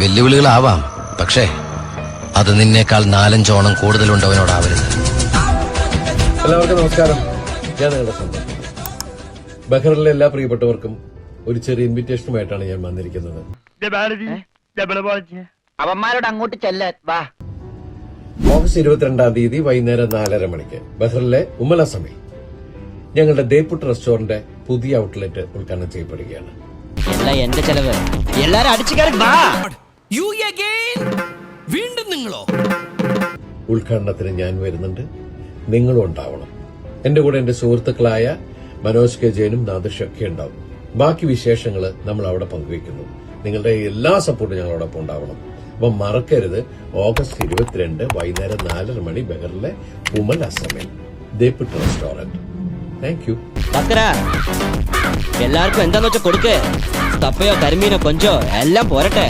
വെല്ലുവിളികളാവാം. പക്ഷേ അത് നിന്നേക്കാൾ നാലഞ്ചോണം കൂടുതലുണ്ടവനോടാവരുത്. എല്ലാവർക്കും നമസ്കാരം. ഞാൻ നിങ്ങളുടെ സ്വന്തം. ബഹറിലെ എല്ലാ പ്രിയപ്പെട്ടവർക്കും ഒരു ചെറിയ ഇൻവിറ്റേഷനുമായിട്ടാണ് ഞാൻ വന്നിരിക്കുന്നത്. അവന്മാരോട് അങ്ങോട്ട് ചെല്ലാൻ വാ. ഓഗസ്റ്റ് ഇരുപത്തിരണ്ടാം തീയതി വൈകുന്നേരം നാലര മണിക്ക് ബഹ്റിലെ ഉമ്മല സമയം ഞങ്ങളുടെ ദേപ്പുട്ട് റെസ്റ്റോറന്റ് പുതിയ ഔട്ട്ലെറ്റ് ഉദ്ഘാടനം ചെയ്യപ്പെടുകയാണ്. എന്റെ ചെലവ്? എല്ലാരും അടിച്ചു കയറി വാ. യു അഗൈൻ വീണ്ടും നിങ്ങളോ? ഉദ്ഘാടനത്തിന് ഞാൻ വരുന്നുണ്ട്. നിങ്ങളും ഉണ്ടാവണം എന്റെ കൂടെ എന്റെ സുഹൃത്തുക്കളായ മനോജ് കെ ജയനും നാദൃഷ് ഒക്കെ ഉണ്ടാവും. ബാക്കി വിശേഷങ്ങൾ നമ്മൾ അവിടെ പങ്കുവയ്ക്കുന്നു. നിങ്ങളുടെ എല്ലാ സപ്പോർട്ടും ഞങ്ങളോടൊപ്പം ഉണ്ടാവണം. അപ്പൊ മറക്കരുത്. ഓഗസ്റ്റ് ഇരുപത്തിരണ്ട് വൈകുന്നേരം നാലര മണി ബഹറിലെ ഉമൽ അസമിൽ. ദേപ്പിട്ട് റെസ്റ്റോറന്റ് താങ്ക് യു എല്ലാവർക്കും എന്താന്ന് വെച്ചാൽ കൊടുക്കേ. തപ്പയോ കരിമീനോ കൊഞ്ചോ എല്ലാം പോരട്ടെ.